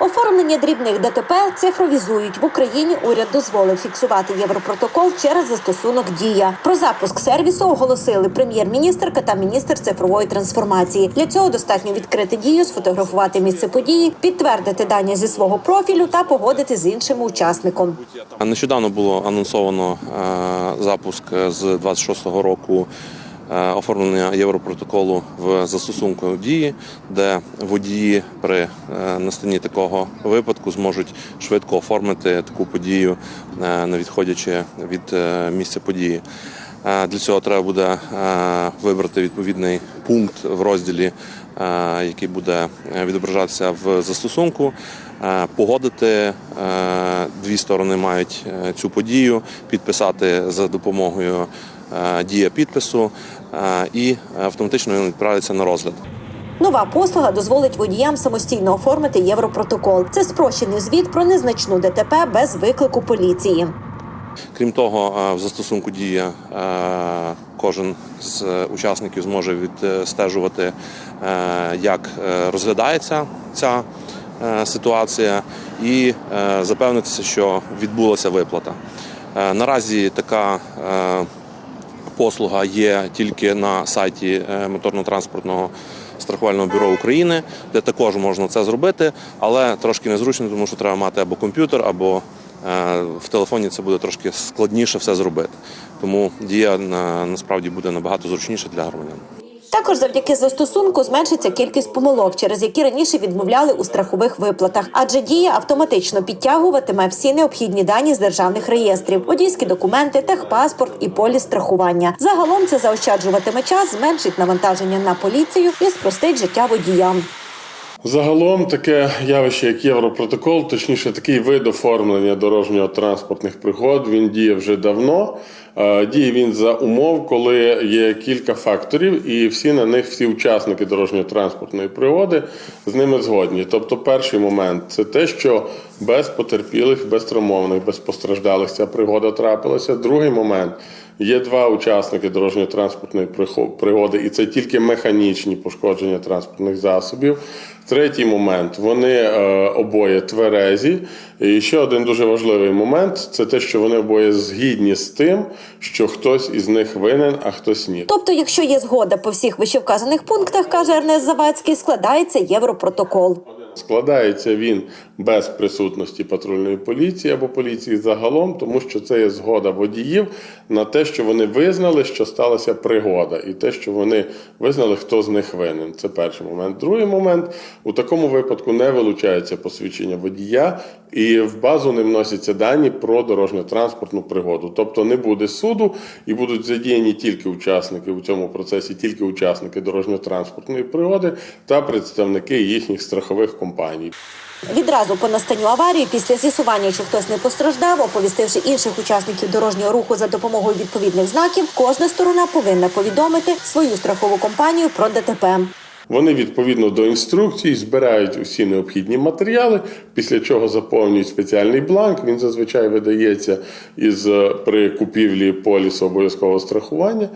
Оформлення дрібних ДТП цифровізують в Україні. Уряд дозволив фіксувати європротокол через застосунок Дія. Про запуск сервісу оголосили прем'єр-міністрка та міністр цифрової трансформації. Для цього достатньо відкрити дію, сфотографувати місце події, підтвердити дані зі свого профілю та погодити з іншим учасником. Нещодавно було анонсовано е, запуск з 26-го року оформлення європротоколу в застосунку дії, де водії при е, настанні такого випадку зможуть швидко оформити таку подію, е, не відходячи від е, місця події. Е, Для цього треба буде е, вибрати відповідний пункт в розділі, е, який буде е, відображатися в застосунку, е, погодити. е, Дві сторони мають е, цю подію, підписати за допомогою е, дія підпису, е, і автоматично він відправиться на розгляд. Нова послуга дозволить водіям самостійно оформити європротокол. Це спрощений звіт про незначну ДТП без виклику поліції. Крім того, е, в застосунку дія е, кожен з учасників зможе відстежувати, е, як е, розглядається ця е, ситуація, і е, запевнитися, що відбулася виплата. Е, Наразі така е, послуга є тільки на сайті е, моторно-транспортного страхувального бюро України, де також можна це зробити, але трошки незручно, тому що треба мати або комп'ютер, або е, в телефоні це буде трошки складніше все зробити. Тому дія насправді буде набагато зручніше для громадян. Також завдяки застосунку зменшиться кількість помилок, через які раніше відмовляли у страхових виплатах, адже дія автоматично підтягуватиме всі необхідні дані з державних реєстрів: водійські документи, техпаспорт і поліс страхування. Загалом це заощаджуватиме час, зменшить навантаження на поліцію і спростить життя водіям. Загалом таке явище, як Європротокол, точніше, такий вид оформлення дорожньо-транспортних пригод, він діє вже давно. Е, Діє він за умов, коли є кілька факторів, і всі на них, всі учасники дорожньо-транспортної пригоди з ними згодні. Тобто, перший момент це те, що без потерпілих, без травмованих, без постраждалих ця пригода трапилася. Другий момент. Є два учасники дорожньо-транспортної пригоди, і це тільки механічні пошкодження транспортних засобів. Третій момент вони е, обоє тверезі. І ще один дуже важливий момент це те, що вони обоє згідні з тим, що хтось із них винен, а хтось ні. Тобто, якщо є згода по всіх вищевказаних пунктах, каже Ернест Завадський, складається європротокол. Складається він без присутності патрульної поліції або поліції загалом, тому що це є згода водіїв на те, що вони визнали, що сталася пригода, і те, що вони визнали, хто з них винен. Це перший момент. Другий момент у такому випадку не вилучається посвідчення водія, і в базу не вносяться дані про дорожньо-транспортну пригоду. Тобто не буде суду і будуть задіяні тільки учасники у цьому процесі, тільки учасники дорожньо-транспортної пригоди та представники їхніх страхових компаній. Відразу по настанню аварії, після з'ясування, що хтось не постраждав, оповістивши інших учасників дорожнього руху за допомогою відповідних знаків, кожна сторона повинна повідомити свою страхову компанію про ДТП. Вони відповідно до інструкцій збирають усі необхідні матеріали, після чого заповнюють спеціальний бланк. Він зазвичай видається із е, при купівлі полісу обов'язкового страхування.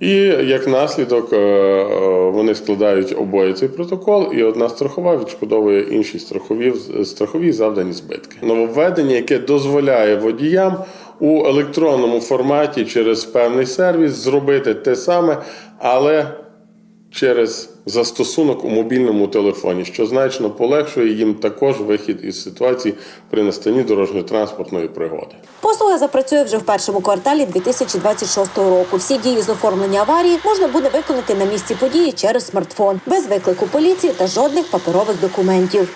І як наслідок е, е, вони складають обоє цей протокол, і одна страхова відшкодовує іншій страхові страхові завдані збитки. Нововведення, яке дозволяє водіям у електронному форматі через певний сервіс зробити те саме, але через застосунок у мобільному телефоні, що значно полегшує їм також вихід із ситуації при настанні дорожньо-транспортної пригоди. Послуга запрацює вже в першому кварталі 2026 року. Всі дії з оформлення аварії можна буде виконати на місці події через смартфон, без виклику поліції та жодних паперових документів.